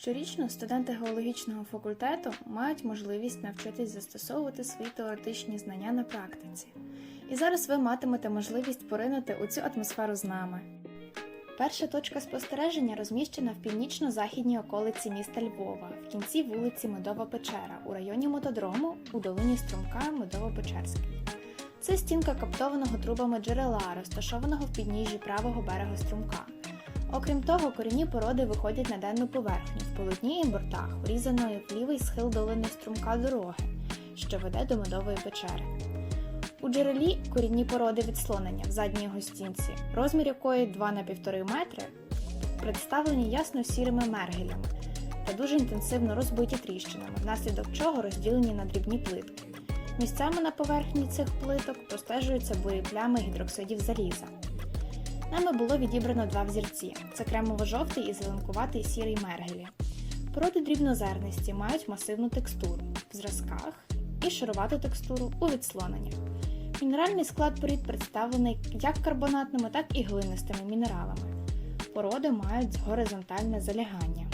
Щорічно студенти геологічного факультету мають можливість навчитись застосовувати свої теоретичні знання на практиці. І зараз ви матимете можливість поринути у цю атмосферу з нами. Перша точка спостереження розміщена в північно-західній околиці міста Львова, в кінці вулиці Медова Печера, у районі Мотодрому, у долині струмка Медово-Печерський. Це стінка каптованого трубами джерела, розташованого в підніжжі правого берега струмка. Окрім того, корінні породи виходять на денну поверхню в полотні і бортах, врізаної в лівий схил долини струмка дороги, що веде до медової печери. У джерелі корінні породи відслонення в задній його стінці, розмір якої 2 на 1,5 метри, представлені ясно сірими мергелями та дуже інтенсивно розбиті тріщинами, внаслідок чого розділені на дрібні плитки. Місцями на поверхні цих плиток простежуються бурі плями гідроксидів заліза. Нами було відібрано два взірці: це кремово-жовтий і зеленкуватий сірий мергелі. Породи дрібнозернисті мають масивну текстуру в зразках і шарувату текстуру у відслоненнях. Мінеральний склад порід представлений як карбонатними, так і глинистими мінералами. Породи мають горизонтальне залягання.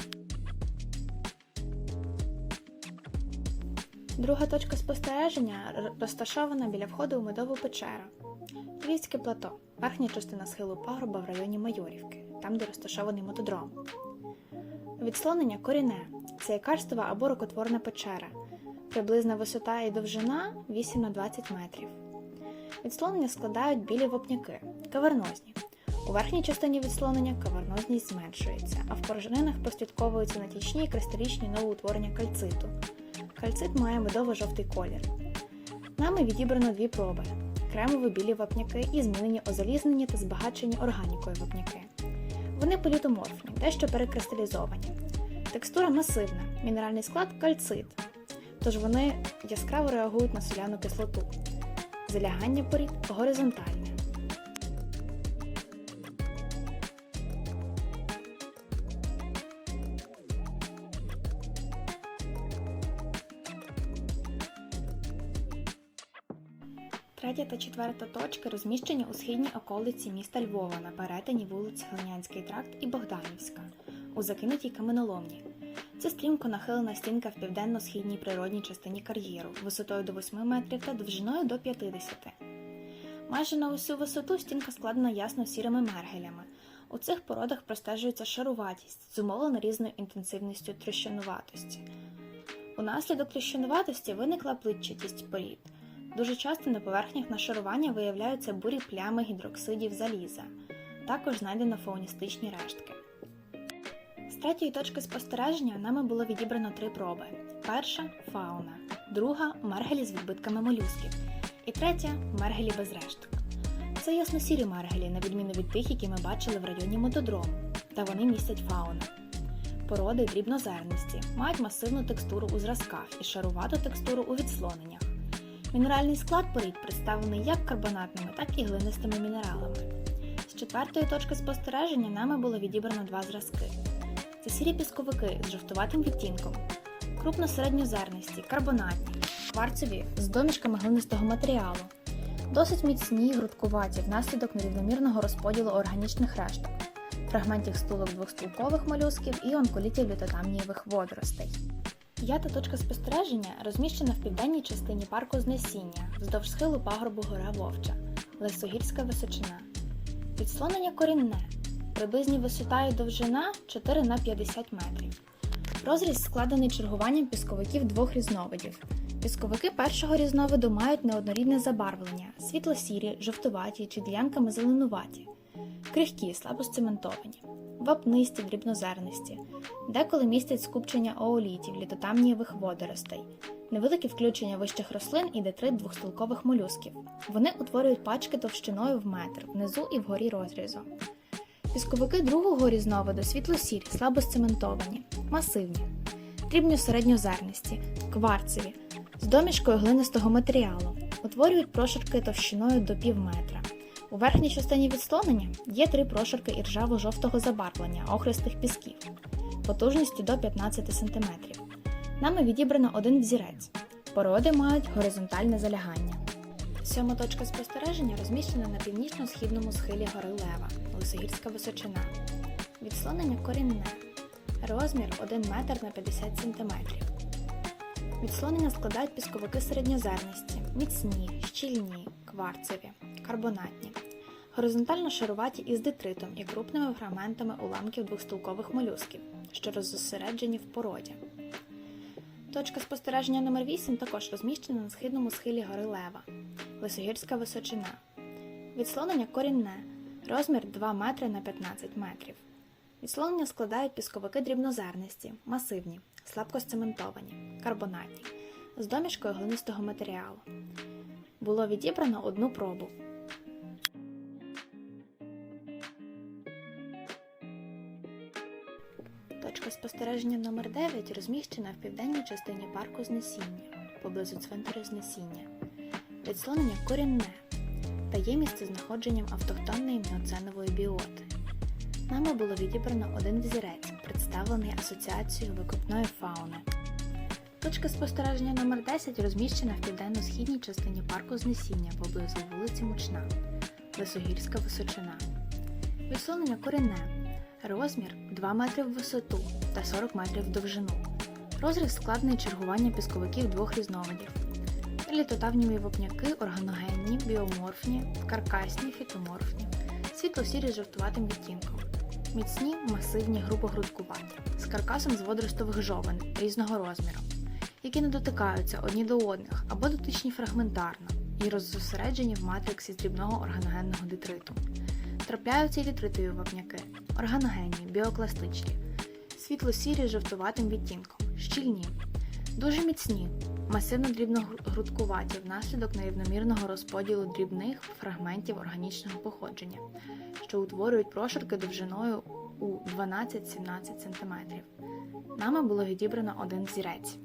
Друга точка спостереження розташована біля входу у медову печеру. Львівське плато, верхня частина схилу пагорба в районі Майорівки, там, де розташований мотодром. Відслонення коріне це карстова або рукотворна печера. Приблизна висота і довжина 8 на 20 метрів. Відслонення складають білі вопняки, кавернозні. У верхній частині відслонення кавернозність зменшується, а в порожнинах прослідковуються натічні і кристалічні новоутворення кальциту. Кальцит має медово-жовтий колір. Нами відібрано дві проби: кремові білі вапняки і змінені озалізнені та збагачені органікою вапняки. Вони політоморфні, дещо перекристалізовані. Текстура масивна, мінеральний склад кальцит, тож вони яскраво реагують на соляну кислоту. Залягання порід горизонтальне. Третя та четверта точки розміщені у східній околиці міста Львова на перетині вулиць Глинянський тракт і Богданівська, у закинутій каменоломні. Це стрімко нахилена стінка в південно-східній природній частині кар'єру, висотою до 8 метрів та довжиною до 50. Майже на усю висоту стінка складена ясно сірими мергелями. У цих породах простежується шаруватість, зумовлена різною інтенсивністю тріщинуватості. Унаслідок тріщинуватості виникла плитчатість порід. Дуже часто на поверхнях нашарування виявляються бурі плями гідроксидів заліза. Також знайдено фауністичні рештки. З третьої точки спостереження нами було відібрано три проби: перша фауна, друга мергелі з відбитками молюсків, і третя мергелі без решток. Це ясно-сірі мергелі, на відміну від тих, які ми бачили в районі мотодрому, та вони містять фауну. Породи дрібнозернисті, мають масивну текстуру у зразках і шарувату текстуру у відслоненнях. Мінеральний склад порід представлений як карбонатними, так і глинистими мінералами. З четвертої точки спостереження нами було відібрано два зразки: це сірі пісковики з жовтуватим відтінком, крупно-середньозернисті, карбонатні, кварцеві з домішками глинистого матеріалу, досить міцні й грудкуваті внаслідок нерівномірного розподілу органічних решток, фрагментів стулок двохстулкових молюсків і онколітів лютотамнієвих водоростей. П'ята точка спостереження розміщена в південній частині парку Знесіння, вздовж схилу пагорбу Гора Вовча, Лесогірська височина. Відслонення корінне, приблизні висота і довжина 4 на 50 метрів. Розріз складений чергуванням пісковиків двох різновидів. Пісковики першого різновиду мають неоднорідне забарвлення, світло-сірі, жовтуваті чи ділянками зеленуваті, крихкі, слабо сцементовані, вапнисті, дрібнозернисті, деколи містять скупчення оолітів, літотамнієвих водоростей, невелике включення вищих рослин і детрит двохстолкових молюсків. Вони утворюють пачки товщиною в метр внизу і вгорі розрізу. Пісковики другого різновиду світло-сірі, слабо сцементовані, масивні, дрібньо-середньозернисті, кварцеві, з домішкою глинистого матеріалу, утворюють прошарки товщиною до пів метра. У верхній частині відслонення є три прошарки іржаво-жовтого забарвлення охристих пісків, потужністю до 15 см. Нами відібрано один взірець. Породи мають горизонтальне залягання. Сьома точка спостереження розміщена на північно-східному схилі гори Лева, Лисогірська височина. Відслонення корінне. Розмір 1 метр на 50 см. Відслонення складають пісковики середньозернисті, міцні, щільні, кварцеві, карбонатні, горизонтально шаруваті із детритом і крупними фрагментами уламків двохстулкових молюсків, що розосереджені в породі. Точка спостереження номер 8 також розміщена на східному схилі гори Лева, Лисогірська височина. Відслонення корінне, розмір 2 метри на 15 метрів. Відслонення складають пісковики дрібнозернисті, масивні, слабкосцементовані, карбонатні, з домішкою глинистого матеріалу. Було відібрано одну пробу. Точка спостереження номер 9 розміщена в південній частині парку Знесіння, поблизу цвинтарю Знесіння. Відслонення корінне та є місцезнаходженням автохтонної міоценової біоти. Нами було відібрано один взірець, представлений Асоціацією викопної фауни. Точка спостереження номер 10 розміщена в південно-східній частині парку Знесіння поблизу вулиці Мучна, Лисогірська височина. Відслонення корінне. Розмір 2 метри в висоту та 40 метрів в довжину. Розріз складений чергування пісковиків двох різновидів. Літотавніві вапняки органогенні, біоморфні, каркасні, фітоморфні, світло-сірі з жовтуватим відтінком. Міцні, масивні, грубогрудкуваті, з каркасом з водоростових жовен різного розміру, які не дотикаються одні до одних або дотичні фрагментарно і роззосереджені в матриксі з дрібного органогенного детриту. Трапляються й детритові вапняки, органогенні, біокластичні, світло-сірі з жовтуватим відтінком, щільні, дуже міцні, масивно дрібногрудкуваті внаслідок нерівномірного розподілу дрібних фрагментів органічного походження, що утворюють прошарки довжиною у 12-17 см. Нами було відібрано один зірець.